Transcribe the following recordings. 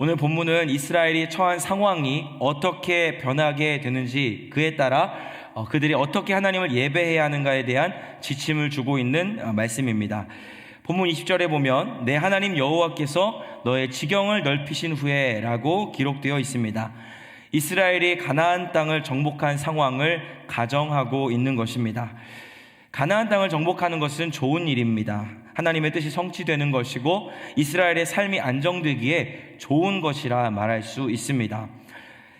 오늘 본문은 이스라엘이 처한 상황이 어떻게 변하게 되는지 그에 따라 어, 그들이 어떻게 하나님을 예배해야 하는가에 대한 지침을 주고 있는 어, 말씀입니다. 본문 20절에 보면 내 하나님 여호와께서 너의 지경을 넓히신 후에라고 기록되어 있습니다. 이스라엘이 가나안 땅을 정복한 상황을 가정하고 있는 것입니다. 가나안 땅을 정복하는 것은 좋은 일입니다. 하나님의 뜻이 성취되는 것이고 이스라엘의 삶이 안정되기에 좋은 것이라 말할 수 있습니다.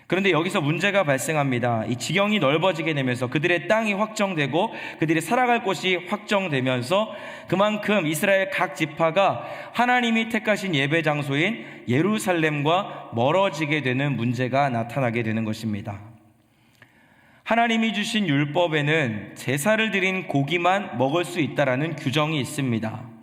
그런데 여기서 문제가 발생합니다. 이 지경이 넓어지게 되면서 그들의 땅이 확정되고 그들이 살아갈 곳이 확정되면서 그만큼 이스라엘 각 지파가 하나님이 택하신 예배 장소인 예루살렘과 멀어지게 되는 문제가 나타나게 되는 것입니다. 하나님이 주신 율법에는 제사를 드린 고기만 먹을 수 있다라는 규정이 있습니다.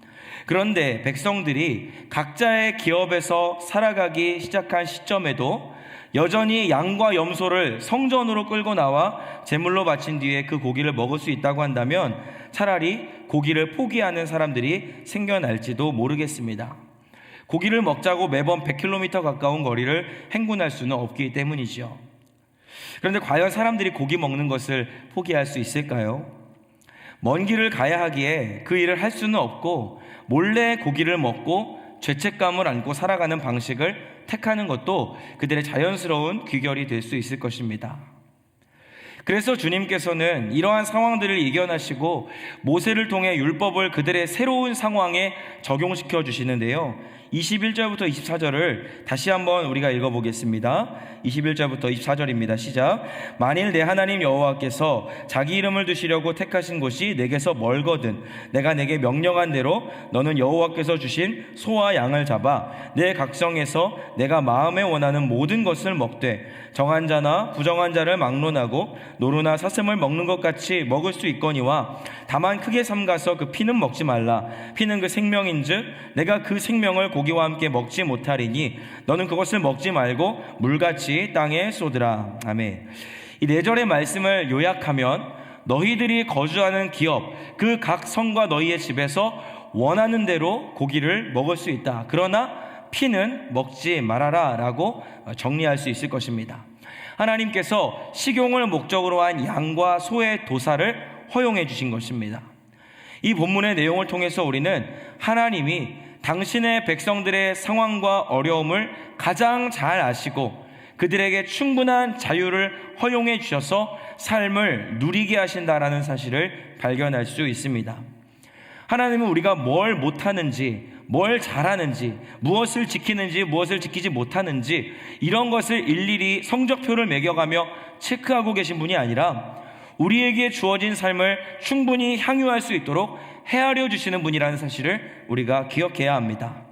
그런데 백성들이 각자의 기업에서 살아가기 시작한 시점에도 여전히 양과 염소를 성전으로 끌고 나와 제물로 바친 뒤에 그 고기를 먹을 수 있다고 한다면 차라리 고기를 포기하는 사람들이 생겨날지도 모르겠습니다. 고기를 먹자고 매번 100km 가까운 거리를 행군할 수는 없기 때문이지요. 그런데 과연 사람들이 고기 먹는 것을 포기할 수 있을까요? 먼 길을 가야 하기에 그 일을 할 수는 없고 몰래 고기를 먹고 죄책감을 안고 살아가는 방식을 택하는 것도 그들의 자연스러운 귀결이 될 수 있을 것입니다. 그래서 주님께서는 이러한 상황들을 이겨나시고 모세를 통해 율법을 그들의 새로운 상황에 적용시켜 주시는데요. 21절부터 24절을 다시 한번 우리가 읽어보겠습니다. 21절부터 24절입니다. 시작. 만일 내 하나님 여호와께서 자기 이름을 두시려고 택하신 곳이 내게서 멀거든 내가 내게 명령한 대로 너는 여호와께서 주신 소와 양을 잡아 내 각성에서 내가 마음에 원하는 모든 것을 먹되 정한 자나 부정한 자를 막론하고 노루나 사슴을 먹는 것 같이 먹을 수 있거니와 다만 크게 삼가서 그 피는 먹지 말라 피는 그 생명인즉 내가 그 생명을 고 기와 함께 먹지 못하리니 너는 그것을 먹지 말고 물같이 땅에 쏟으라 아멘 이네 절의 말씀을 요약하면 너희들이 거주하는 기업 그 각 성과 너희의 집에서 원하는 대로 고기를 먹을 수 있다 그러나 피는 먹지 말아라 라고 정리할 수 있을 것입니다. 하나님께서 식용을 목적으로 한 양과 소의 도사를 허용해 주신 것입니다. 이 본문의 내용을 통해서 우리는 하나님이 당신의 백성들의 상황과 어려움을 가장 잘 아시고 그들에게 충분한 자유를 허용해 주셔서 삶을 누리게 하신다라는 사실을 발견할 수 있습니다. 하나님은 우리가 뭘 못하는지, 뭘 잘하는지, 무엇을 지키는지, 무엇을 지키지 못하는지, 이런 것을 일일이 성적표를 매겨가며 체크하고 계신 분이 아니라 우리에게 주어진 삶을 충분히 향유할 수 있도록 헤아려 주시는 분이라는 사실을 우리가 기억해야 합니다.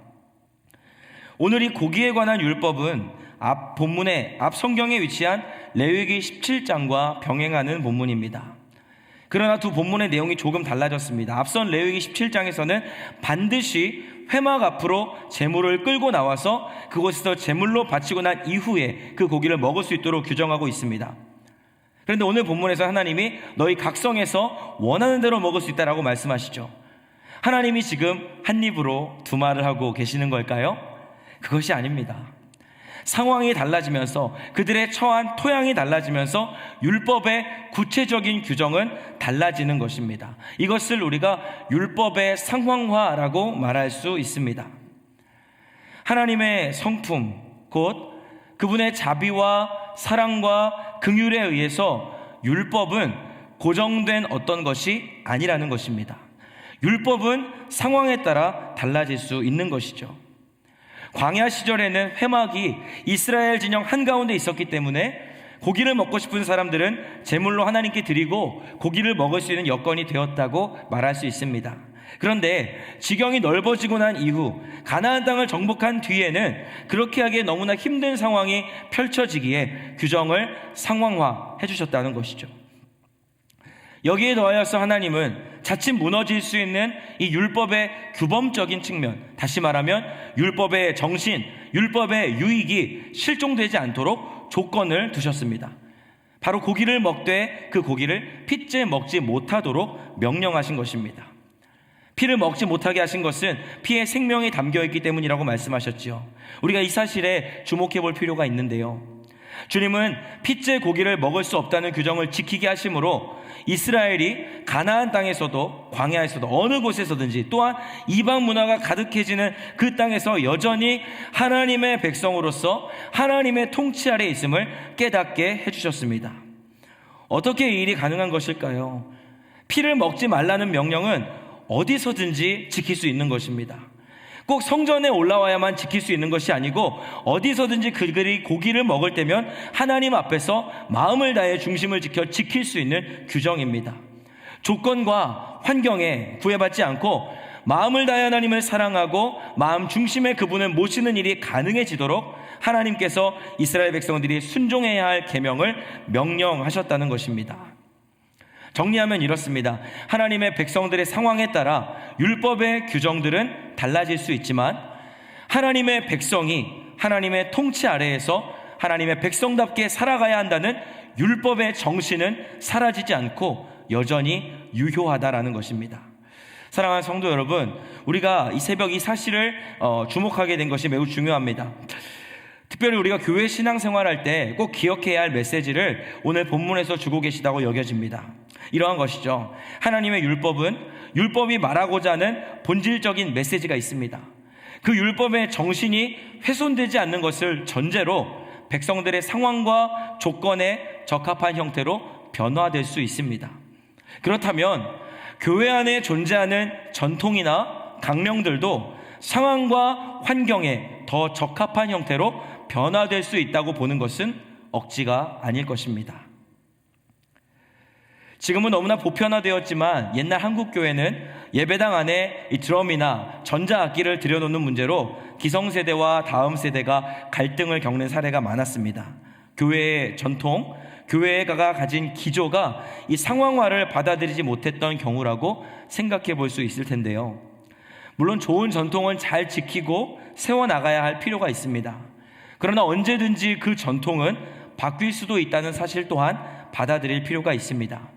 오늘 이 고기에 관한 율법은 앞 본문의 앞 성경에 위치한 레위기 17장과 병행하는 본문입니다. 그러나 두 본문의 내용이 조금 달라졌습니다. 앞선 레위기 17장에서는 반드시 회막 앞으로 재물을 끌고 나와서 그곳에서 재물로 바치고 난 이후에 그 고기를 먹을 수 있도록 규정하고 있습니다. 그런데 오늘 본문에서 하나님이 너희 각성에서 원하는 대로 먹을 수 있다라고 말씀하시죠. 하나님이 지금 한 입으로 두 말을 하고 계시는 걸까요? 그것이 아닙니다. 상황이 달라지면서 그들의 처한 토양이 달라지면서 율법의 구체적인 규정은 달라지는 것입니다. 이것을 우리가 율법의 상황화라고 말할 수 있습니다. 하나님의 성품, 곧 그분의 자비와 사랑과 긍휼에 의해서 율법은 고정된 어떤 것이 아니라는 것입니다. 율법은 상황에 따라 달라질 수 있는 것이죠. 광야 시절에는 회막이 이스라엘 진영 한가운데 있었기 때문에 고기를 먹고 싶은 사람들은 제물로 하나님께 드리고 고기를 먹을 수 있는 여건이 되었다고 말할 수 있습니다. 그런데 지경이 넓어지고 난 이후 가나안 땅을 정복한 뒤에는 그렇게 하기에 너무나 힘든 상황이 펼쳐지기에 규정을 상황화 해 주셨다는 것이죠. 여기에 더하여서 하나님은 자칫 무너질 수 있는 이 율법의 규범적인 측면, 다시 말하면 율법의 정신, 율법의 유익이 실종되지 않도록 조건을 두셨습니다. 바로 고기를 먹되 그 고기를 핏째 먹지 못하도록 명령하신 것입니다. 피를 먹지 못하게 하신 것은 피에 생명이 담겨 있기 때문이라고 말씀하셨지요. 우리가 이 사실에 주목해 볼 필요가 있는데요. 주님은 피째 고기를 먹을 수 없다는 규정을 지키게 하심으로 이스라엘이 가나안 땅에서도 광야에서도 어느 곳에서든지 또한 이방 문화가 가득해지는 그 땅에서 여전히 하나님의 백성으로서 하나님의 통치 아래 있음을 깨닫게 해주셨습니다. 어떻게 이 일이 가능한 것일까요? 피를 먹지 말라는 명령은 어디서든지 지킬 수 있는 것입니다. 꼭 성전에 올라와야만 지킬 수 있는 것이 아니고 어디서든지 그들이 고기를 먹을 때면 하나님 앞에서 마음을 다해 중심을 지켜 지킬 수 있는 규정입니다. 조건과 환경에 구애받지 않고 마음을 다해 하나님을 사랑하고 마음 중심에 그분을 모시는 일이 가능해지도록 하나님께서 이스라엘 백성들이 순종해야 할 계명을 명령하셨다는 것입니다. 정리하면 이렇습니다. 하나님의 백성들의 상황에 따라 율법의 규정들은 달라질 수 있지만 하나님의 백성이 하나님의 통치 아래에서 하나님의 백성답게 살아가야 한다는 율법의 정신은 사라지지 않고 여전히 유효하다라는 것입니다. 사랑하는 성도 여러분, 우리가 이 새벽 이 사실을 어, 주목하게 된 것이 매우 중요합니다. 특별히 우리가 교회 신앙생활 할 때 꼭 기억해야 할 메시지를 오늘 본문에서 주고 계시다고 여겨집니다. 이러한 것이죠. 하나님의 율법은 율법이 말하고자 하는 본질적인 메시지가 있습니다. 그 율법의 정신이 훼손되지 않는 것을 전제로 백성들의 상황과 조건에 적합한 형태로 변화될 수 있습니다. 그렇다면 교회 안에 존재하는 전통이나 강령들도 상황과 환경에 더 적합한 형태로 변화될 수 있다고 보는 것은 억지가 아닐 것입니다. 지금은 너무나 보편화되었지만 옛날 한국 교회는 예배당 안에 이 드럼이나 전자악기를 들여놓는 문제로 기성세대와 다음 세대가 갈등을 겪는 사례가 많았습니다. 교회의 전통, 교회가 가진 기조가 이 상황화를 받아들이지 못했던 경우라고 생각해 볼 수 있을 텐데요. 물론 좋은 전통은 잘 지키고 세워나가야 할 필요가 있습니다. 그러나 언제든지 그 전통은 바뀔 수도 있다는 사실 또한 받아들일 필요가 있습니다.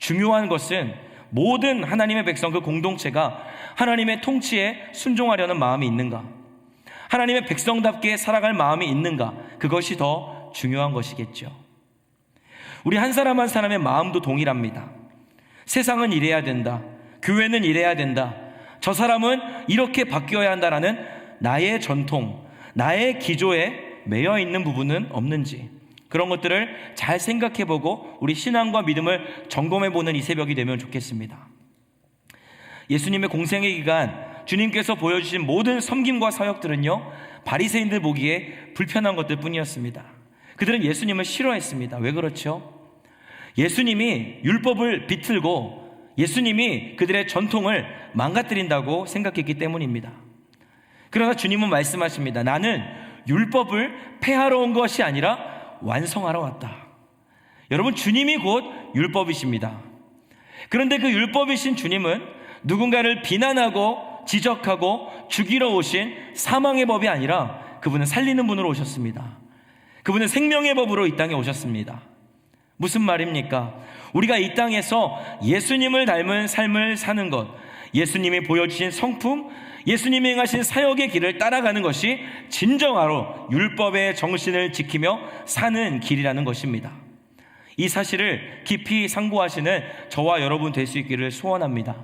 중요한 것은 모든 하나님의 백성 그 공동체가 하나님의 통치에 순종하려는 마음이 있는가? 하나님의 백성답게 살아갈 마음이 있는가? 그것이 더 중요한 것이겠죠. 우리 한 사람 한 사람의 마음도 동일합니다. 세상은 이래야 된다. 교회는 이래야 된다. 저 사람은 이렇게 바뀌어야 한다라는 나의 전통, 나의 기조에 매여 있는 부분은 없는지 그런 것들을 잘 생각해 보고 우리 신앙과 믿음을 점검해 보는 이 새벽이 되면 좋겠습니다. 예수님의 공생의 기간 주님께서 보여주신 모든 섬김과 사역들은요 바리새인들 보기에 불편한 것들 뿐이었습니다. 그들은 예수님을 싫어했습니다. 왜 그렇죠? 예수님이 율법을 비틀고 예수님이 그들의 전통을 망가뜨린다고 생각했기 때문입니다. 그러나 주님은 말씀하십니다. 나는 율법을 폐하러 온 것이 아니라 완성하러 왔다. 여러분, 주님이 곧 율법이십니다. 그런데 그 율법이신 주님은 누군가를 비난하고 지적하고 죽이러 오신 사망의 법이 아니라 그분은 살리는 분으로 오셨습니다. 그분은 생명의 법으로 이 땅에 오셨습니다. 무슨 말입니까? 우리가 이 땅에서 예수님을 닮은 삶을 사는 것, 예수님이 보여주신 성품, 예수님이 행하신 사역의 길을 따라가는 것이 진정하로 율법의 정신을 지키며 사는 길이라는 것입니다. 이 사실을 깊이 상고하시는 저와 여러분 될 수 있기를 소원합니다.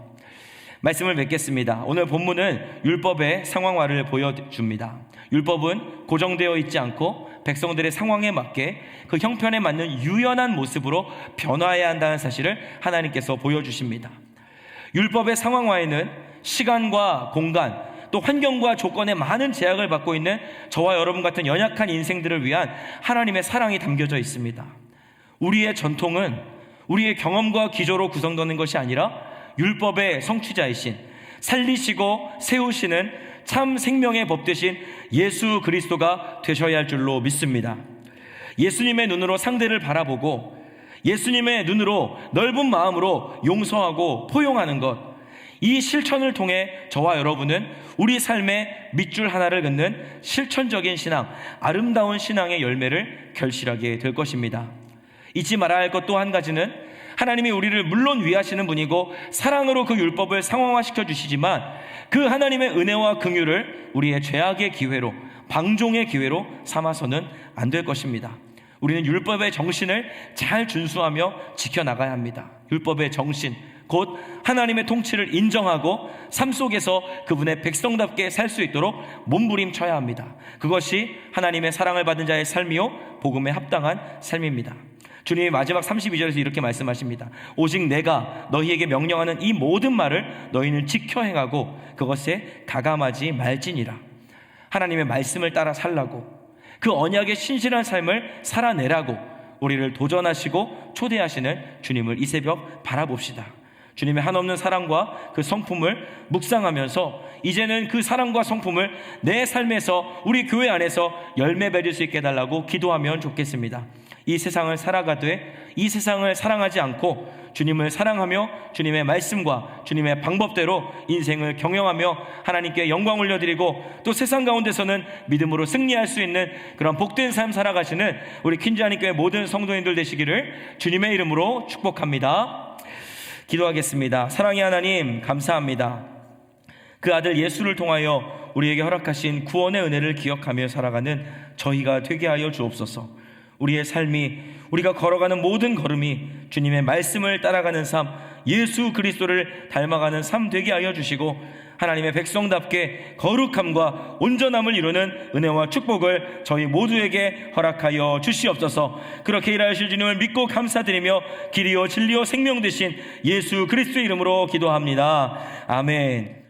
말씀을 맺겠습니다. 오늘 본문은 율법의 상황화를 보여줍니다. 율법은 고정되어 있지 않고 백성들의 상황에 맞게 그 형편에 맞는 유연한 모습으로 변화해야 한다는 사실을 하나님께서 보여주십니다. 율법의 상황화에는 시간과 공간 또 환경과 조건에 많은 제약을 받고 있는 저와 여러분 같은 연약한 인생들을 위한 하나님의 사랑이 담겨져 있습니다. 우리의 전통은 우리의 경험과 기조로 구성되는 것이 아니라 율법의 성취자이신 살리시고 세우시는 참 생명의 법 되신 예수 그리스도가 되셔야 할 줄로 믿습니다. 예수님의 눈으로 상대를 바라보고 예수님의 눈으로 넓은 마음으로 용서하고 포용하는 것, 이 실천을 통해 저와 여러분은 우리 삶의 밑줄 하나를 긋는 실천적인 신앙, 아름다운 신앙의 열매를 결실하게 될 것입니다. 잊지 말아야 할 것 또 한 가지는 하나님이 우리를 물론 위하시는 분이고 사랑으로 그 율법을 상황화시켜 주시지만 그 하나님의 은혜와 긍휼을 우리의 죄악의 기회로 방종의 기회로 삼아서는 안 될 것입니다. 우리는 율법의 정신을 잘 준수하며 지켜나가야 합니다. 율법의 정신, 곧 하나님의 통치를 인정하고 삶 속에서 그분의 백성답게 살 수 있도록 몸부림쳐야 합니다. 그것이 하나님의 사랑을 받은 자의 삶이요, 복음에 합당한 삶입니다. 주님이 마지막 32절에서 이렇게 말씀하십니다. 오직 내가 너희에게 명령하는 이 모든 말을 너희는 지켜 행하고 그것에 가감하지 말지니라. 하나님의 말씀을 따라 살라고 그 언약의 신실한 삶을 살아내라고 우리를 도전하시고 초대하시는 주님을 이 새벽 바라봅시다. 주님의 한없는 사랑과 그 성품을 묵상하면서 이제는 그 사랑과 성품을 내 삶에서 우리 교회 안에서 열매 맺을 수 있게 해달라고 기도하면 좋겠습니다. 이 세상을 살아가되 이 세상을 사랑하지 않고 주님을 사랑하며 주님의 말씀과 주님의 방법대로 인생을 경영하며 하나님께 영광 올려드리고 또 세상 가운데서는 믿음으로 승리할 수 있는 그런 복된 삶 살아가시는 우리 퀸즈하니교회 모든 성도인들 되시기를 주님의 이름으로 축복합니다. 기도하겠습니다. 사랑의 하나님, 감사합니다. 그 아들 예수를 통하여 우리에게 허락하신 구원의 은혜를 기억하며 살아가는 저희가 되게 하여 주옵소서. 우리의 삶이 우리가 걸어가는 모든 걸음이 주님의 말씀을 따라가는 삶, 예수 그리스도를 닮아가는 삶 되게 하여 주시고 하나님의 백성답게 거룩함과 온전함을 이루는 은혜와 축복을 저희 모두에게 허락하여 주시옵소서. 그렇게 일하실 주님을 믿고 감사드리며 길이요 진리요 생명 되신 예수 그리스도 이름으로 기도합니다. 아멘.